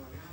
Well, yeah.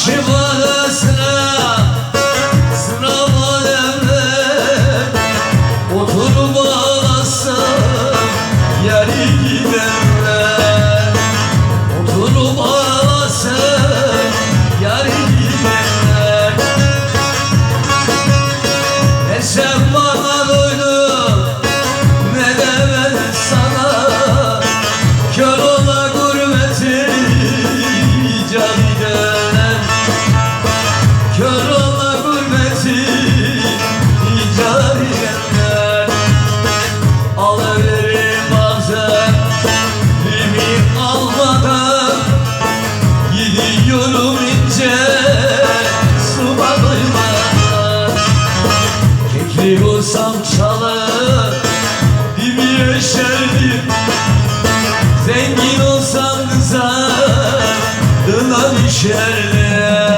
Başı Diyorsam çalar Dibi yeşerdim. Zengin olsam kızar Dına düşerler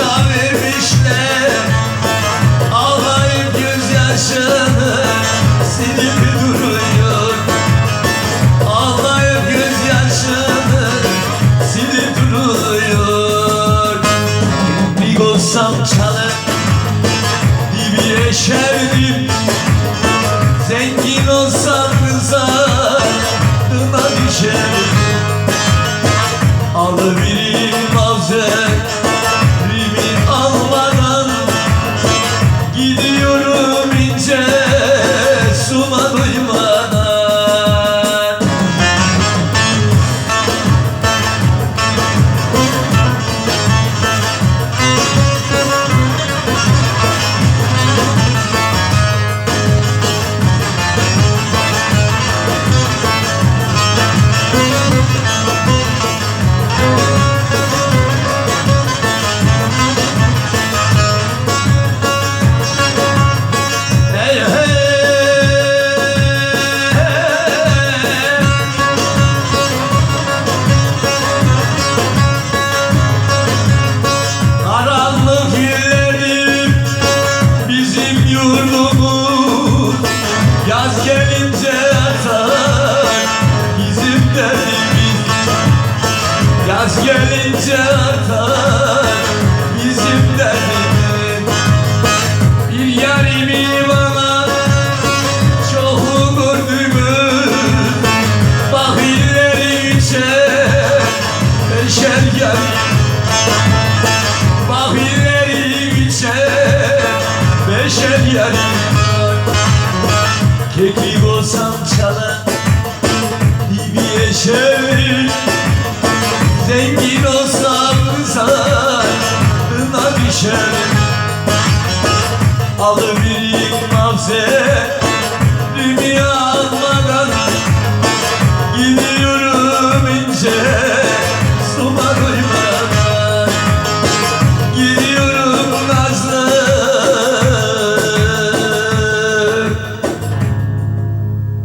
boşa vermişler. Ağlayıp gözyaşını silip duruyor. Ağlayıp gözyaşını silip duruyor. Bir olsam çalıp bir yeşerdim. Zengin olsam rıza Dına düşer. giderim Keklik olsam çalan Libiye şehir Zengin olsam zarına düşerim Alabilirim mavzeri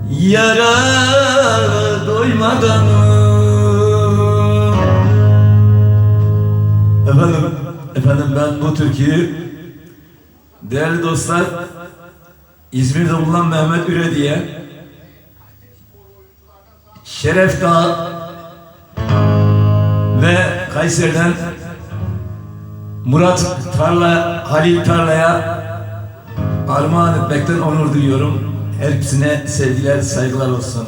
Yara doymadanım Efendim, efendim ben bu türküyü değerli dostlar İzmir'de bulunan Mehmet Üredi'ye Şeref Dağı ve Kayseri'den Murat Tarla, Halil Tarla'ya armağan etmekten onur duyuyorum. Hepsine sevgiler, saygılar olsun.